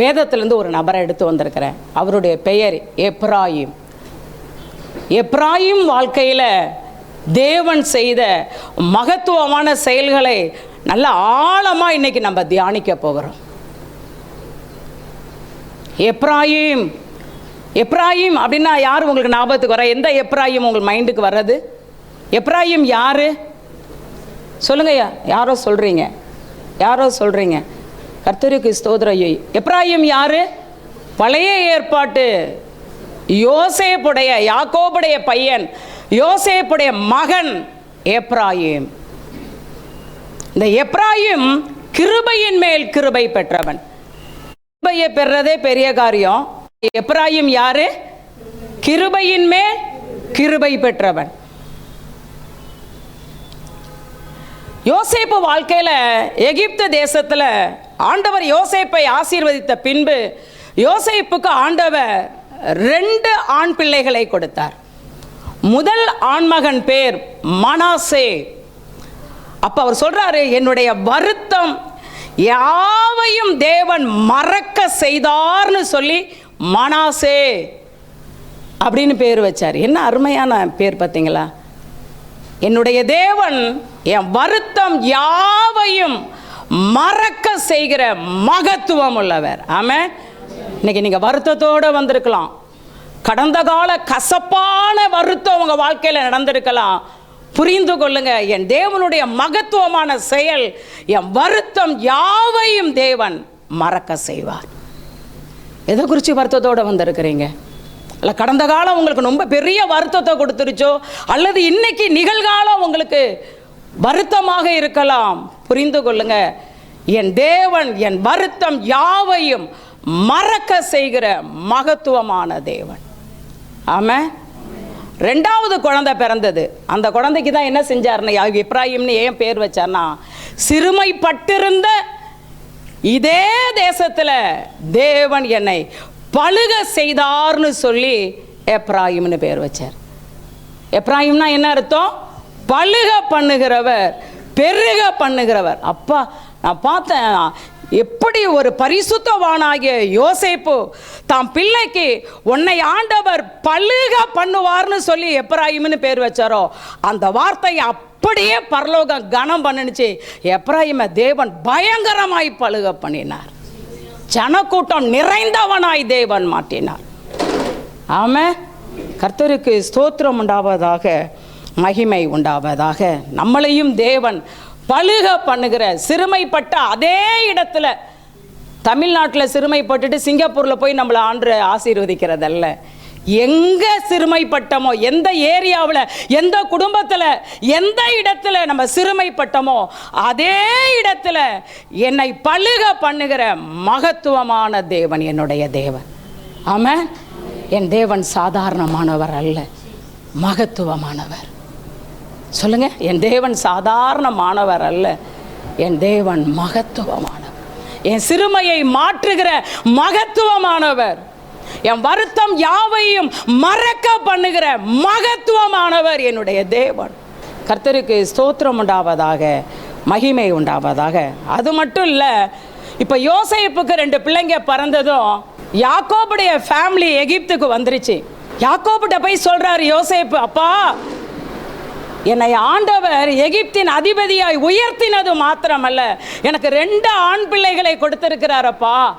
வேதத்திலேருந்து ஒரு நபரை எடுத்து வந்திருக்கிறேன். அவருடைய பெயர் எப்ராயிம் எப்ராயிம் வாழ்க்கையில் தேவன் செய்த மகத்துவமான செயல்களை நல்ல ஆழமாக இன்னைக்கு நம்ம தியானிக்க போகிறோம். எப்ராயிம் எப்ராயிம் அப்படின்னா யார் உங்களுக்கு ஞாபகத்துக்கு வர? எந்த எப்ராயிம் உங்கள் மைண்டுக்கு வர்றது? எப்ராயிம் யார்? சொல்லுங்க யாரோ சொல்கிறீங்க யாரோ சொல்கிறீங்க கர்த்தருக்கு ஸ்தோத்திரம் எப்ராஹிம் யாரு? பழைய ஏற்பாட்டு யோசேப்புடைய யாக்கோபுடைய பையன் யோசேப்புடைய மகன் எப்ராஹிம் இந்த எப்ராஹிம் கிருபையின் மேல் கிருபை பெற்றவன். கிருபையை பெறதே பெரிய காரியம். எப்ராஹிம் யாரு? கிருபையின் மேல் கிருபை பெற்றவன். யோசேப்பு வாழ்க்கையில் எகிப்து தேசத்தில் ஆண்டவர் யோசேப்பை ஆசீர்வதித்த பின்பு யோசேப்புக்கு ஆண்டவர் ரெண்டு ஆண் பிள்ளைகளை கொடுத்தார். முதல் ஆண்மகன் பேர் மனாசே. அப்போ அவர் சொல்கிறாரு என்னுடைய வருத்தம் யாவையும் தேவன் மறக்க செய்தார்னு சொல்லி மனாசே அப்படின்னு பேர் வச்சார். என்ன அருமையான பேர் பார்த்தீங்களா என்னுடைய தேவன் என் வருத்தம் யாவையும் மறக்க செய்கிற மகத்துவம் உள்ளவர். ஆமாம் இன்னைக்கு நீங்கள் வருத்தத்தோடு வந்திருக்கலாம். கடந்த கால கசப்பான வருத்தம் உங்கள் வாழ்க்கையில் நடந்திருக்கலாம். புரிந்து கொள்ளுங்க என் தேவனுடைய மகத்துவமான செயல் என் வருத்தம் யாவையும் தேவன் மறக்க செய்வார். எதை குறித்து வருத்தத்தோடு வந்திருக்கிறீங்க? இல்லை கடந்த காலம் உங்களுக்கு ரொம்ப பெரிய வருத்தத்தை கொடுத்துருச்சோ? அல்லது இன்னைக்கு நிகழ்காலம் உங்களுக்கு வருத்தமாக இருக்கலாம். புரிந்து கொள்ளுங்க என் தேவன் என் வருத்தம் யாவையும் மறக்க செய்கிற மகத்துவமான தேவன். ஆமாம் ரெண்டாவது குழந்தை பிறந்தது. அந்த குழந்தைக்கு தான் என்ன செஞ்சாருன்னு இப்ராஹிம்னு ஏன் பேர் வச்சார்னா சிறுமைப்பட்டிருந்த இதே தேசத்தில் தேவன் என்னை பழுக செய்தார்னு சொல்லி எப்ராஹிம்னு பேர் வச்சார். எப்ராஹிம்னா என்ன அர்த்தம்? பழுக பண்ணுகிறவர். பெருக பண்ணுகிறவர். அப்பா நான் பார்த்தேன் எப்படி ஒரு பரிசுத்தவானாகிய யோசேப்பு தாம் பிள்ளைக்கு உன்னை ஆண்டவர் பழுக பண்ணுவார்னு சொல்லி எப்ராஹிம்னு பேர் வச்சாரோ அந்த வார்த்தையை அப்படியே பரலோகம் கனம் பண்ணுனுச்சு. எப்ராஹிம தேவன் பயங்கரமாய் பழுக பண்ணினார். ஜனக்கூட்டம் நிறைந்தவனாய் தேவன் மாட்டினார் ஆமாம் கர்த்தருக்கு ஸ்தோத்திரம் உண்டாவதாக மகிமை உண்டாவதாக. நம்மளையும் தேவன் பழுக பண்ணுகிற சிறுமைப்பட்ட அதே இடத்துல தமிழ்நாட்டில் சிறுமைப்பட்டுட்டு சிங்கப்பூரில் போய் நம்மளை ஆண்டு ஆசீர்வதிக்கிறதல்ல. எங்க சிறுமைப்பட்டமோ எந்த ஏரியாவில் எந்த குடும்பத்தில் எந்த இடத்துல நம்ம சிறுமைப்பட்டமோ அதே இடத்துல என்னை பழுக பண்ணுகிற மகத்துவமான தேவன் என்னுடைய தேவன். ஆமாம் என் தேவன் சாதாரணமானவர் அல்ல மகத்துவமானவர். சொல்லுங்க என் தேவன் சாதாரணமானவர் அல்ல. என் தேவன் மகத்துவமானவர். என் சிறுமையை மாற்றுகிற மகத்துவமானவர். என் வருத்தம் யாவையும் மறக்க பண்ணுகிற மகத்துவமானவர் என்னுடைய தேவன். கர்த்தருக்கு ஸ்தோத்திரம் உண்டாவதாக மகிமை உண்டாவதாக. அது மட்டும் இல்லை இப்போ யோசைப்புக்கு ரெண்டு பிள்ளைங்க பிறந்ததும் யாக்கோபுடைய ஃபேமிலி எகிப்துக்கு வந்துருச்சு. யாக்கோபுட்ட போய் சொல்கிறாரு யோசேப்பு அப்பா என்னை ஆண்டவர் எகிப்தின் அதிபதியாய் உயர்த்தினது மாத்திரமல்ல எனக்கு ரெண்டு ஆண் பிள்ளைகளை கொடுத்திருக்கிறாரப்பா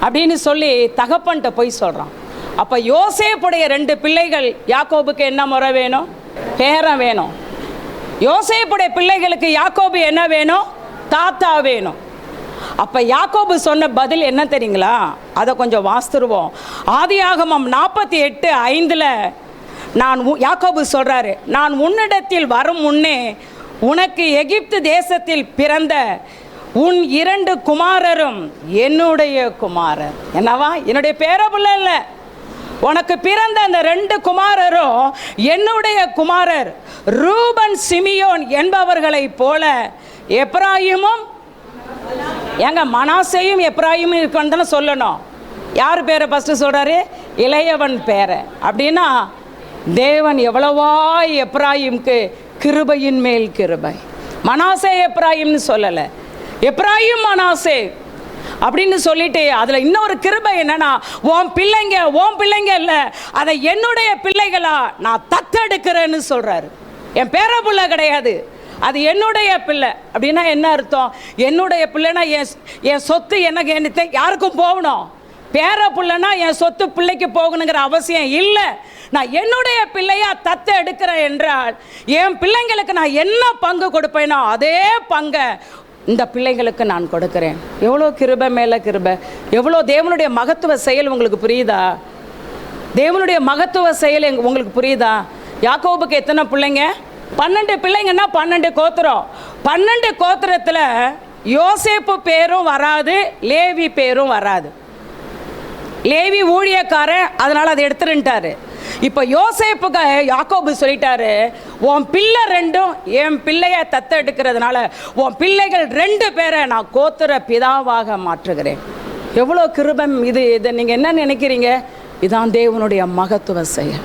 அப்படின்னு சொல்லி தகப்பன்ட்ட போய் சொல்கிறான் அப்போ யோசேப்புடைய ரெண்டு பிள்ளைகள் யாக்கோபுக்கு என்ன முறை வேணும்? பேரன் வேணும். யோசேப்புடைய பிள்ளைகளுக்கு யாக்கோபு என்ன வேணும்? தாத்தா வேணும். அப்போ யாக்கோபு சொன்ன பதில் என்ன தெரியுங்களா? அதை கொஞ்சம் வாஸ்துருவோம் ஆதியாகமம் நாற்பத்தி எட்டு ஐந்தில் நான் யாக்கோபு சொல்கிறாரு நான் உன்னிடத்தில் வரும் முன்னே உனக்கு எகிப்து தேசத்தில் பிறந்த உன் இரண்டு குமாரரும் என்னுடைய குமாரர். என்னவா? என்னுடைய பேரபுள்ள இல்லை. உனக்கு பிறந்த அந்த ரெண்டு குமாரரும் என்னுடைய குமாரர். ரூபன் சிமியோன் என்பவர்களைப் போல எப்ராஹிமும் எங்க மனாசையும் எப்ராஹிமும் இருக்கணும் தானே சொல்லணும். யார் பேரை ஃபஸ்ட்டு சொல்கிறாரு இளையவன் பேரை. அப்படின்னா தேவன் எவ்வளவா எப்ராயிம்க்கு கிருபையின் மேல் கிருபை. மனாசே எப்ராயிம்னு சொல்லலை. எப்ராயிம் மனாசே அப்படின்னு சொல்லிட்டு அதில் இன்னொரு கிருபை என்னன்னா ஓம் பிள்ளைங்க ஓம் பிள்ளைங்க இல்லை அதை என்னுடைய பிள்ளைகளா நான் தத்தெடுக்கிறேன்னு சொல்கிறாரு என் பேர பிள்ளை கிடையாது. அது என்னுடைய பிள்ளை. அப்படின்னா என்ன அர்த்தம்? என்னுடைய பிள்ளைனா என் என் சொத்து எனக்கு என்ன யாருக்கும் போகணும். பேர பிள்ளைனா என் சொத்து பிள்ளைக்கு போகணுங்கிற அவசியம் இல்லை. நான் என்னுடைய பிள்ளையா தத்து எடுக்கிறேன் என்றால் என் பிள்ளைங்களுக்கு நான் என்ன பங்கு கொடுப்பேனோ அதே பங்கை இந்த பிள்ளைங்களுக்கு நான் கொடுக்குறேன். எவ்வளோ கிருபை மேலே கிருபை. எவ்வளோ தேவனுடைய மகத்துவ செயல் உங்களுக்கு புரியுதா? தேவனுடைய மகத்துவ செயல் எங் உங்களுக்கு புரியுதா? யாக்கோபுக்கு எத்தனை பிள்ளைங்க? பன்னெண்டு பிள்ளைங்கன்னா பன்னெண்டு கோத்திரம். பன்னெண்டு கோத்திரத்தில் யோசேப்பு பேரும் வராது லேவி பேரும் வராது. லேவி ஊழியக்காரன் அதனால் அதை எடுத்துருன்ட்டாரு. இப்போ யோசேப்புக்கு யாக்கோபு சொல்லிட்டாரு உன் பிள்ளை ரெண்டும் என் பிள்ளைய தத்த எடுக்கிறதுனால உன் பிள்ளைகள் ரெண்டு பேரை நான் கோத்துற பிதாவாக மாற்றுகிறேன். எவ்வளோ கிருபம் இது இதை நீங்கள் என்ன நினைக்கிறீங்க? இதான் தேவனுடைய மகத்துவ செயல்.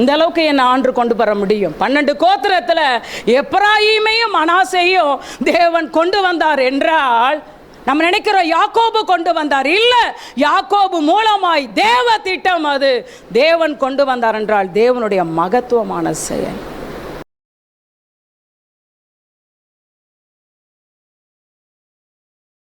இந்த அளவுக்கு என்னை ஆண்டு கொண்டு வர முடியும். பன்னெண்டு கோத்திரத்தில் எப்ராயிமையும் மனாசையும் தேவன் கொண்டு வந்தார் என்றால் நம்ம நினைக்கிறோம் யாக்கோபு கொண்டு வந்தார். இல்லை யாக்கோபு மூலமாய் தேவ திட்டம் அது. தேவன் கொண்டு வந்தார் என்றால் தேவனுடைய மகத்துவமான செயல்.